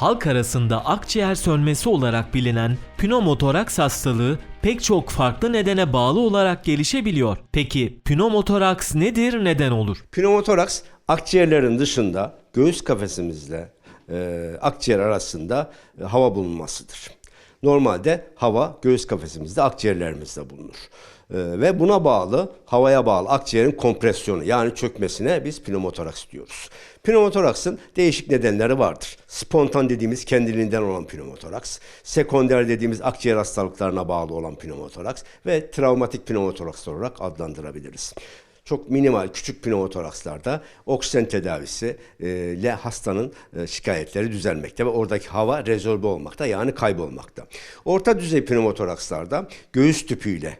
Halk arasında akciğer sönmesi olarak bilinen pneumotoraks hastalığı pek çok farklı nedene bağlı olarak gelişebiliyor. Peki pneumotoraks nedir, neden olur? Pneumotoraks akciğerlerin dışında göğüs kafesimizle e, akciğer arasında e, hava bulunmasıdır. Normalde hava göğüs kafesimizde akciğerlerimizde bulunur. E, ve buna bağlı havaya bağlı akciğerin kompresyonu yani çökmesine biz pneumotoraks diyoruz. Pneumotoraksın değişik nedenleri vardır. Spontan dediğimiz kendiliğinden olan pneumotoraks, sekonder dediğimiz akciğer hastalıklarına bağlı olan pneumotoraks ve travmatik pneumotoraks olarak adlandırabiliriz. Çok minimal küçük pneumotorakslarda oksijen tedavisi e, ile hastanın e, şikayetleri düzelmekte ve oradaki hava rezorbe olmakta yani kaybolmakta. Orta düzey pneumotorakslarda göğüs tüpüyle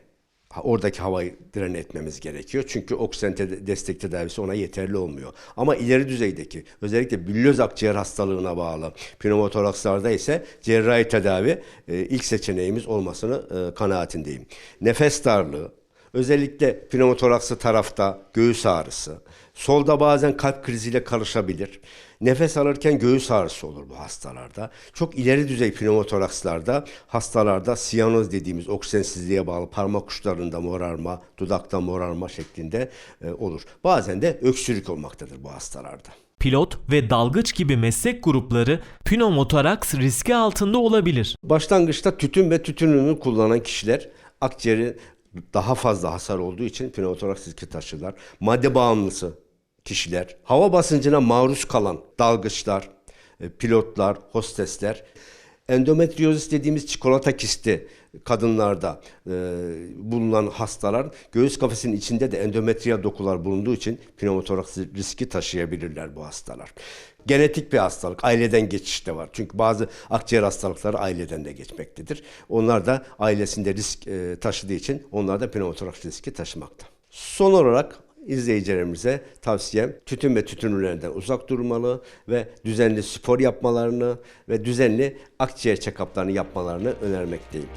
oradaki havayı drene etmemiz gerekiyor. Çünkü oksijen te- destek tedavisi ona yeterli olmuyor. Ama ileri düzeydeki özellikle büllöz akciğer hastalığına bağlı pneumotorakslarda ise cerrahi tedavi e, ilk seçeneğimiz olmasını e, kanaatindeyim. Nefes darlığı, Özellikle pneumotoraksı tarafta göğüs ağrısı, solda bazen kalp kriziyle karışabilir. Nefes alırken göğüs ağrısı olur bu hastalarda. Çok ileri düzey pneumotorakslarda hastalarda siyanoz dediğimiz oksijensizliğe bağlı parmak uçlarında morarma, dudakta morarma şeklinde e, olur. Bazen de öksürük olmaktadır bu hastalarda. Pilot ve dalgıç gibi meslek grupları pneumotoraks riski altında olabilir. Başlangıçta tütün ve tütün ürünü kullanan kişiler akciğeri daha fazla hasar olduğu için pneumotoraks riski taşırlar. Madde bağımlısı kişiler, hava basıncına maruz kalan dalgıçlar, e, pilotlar, hostesler, endometriozis dediğimiz çikolata kisti kadınlarda e, bulunan hastalar göğüs kafesinin içinde de endometriyal dokular bulunduğu için pneumotoraks riski taşıyabilirler bu hastalar. Genetik bir hastalık, aileden geçişte var. Çünkü bazı akciğer hastalıkları aileden de geçmektedir. Onlar da ailesinde risk e, taşıdığı için onlar da pneumotoraks riski taşımakta. Son olarak izleyicilerimize tavsiyem tütün ve tütün ürünlerinden uzak durmalı ve düzenli spor yapmalarını ve düzenli akciğer check-up'larını yapmalarını önermekteyim.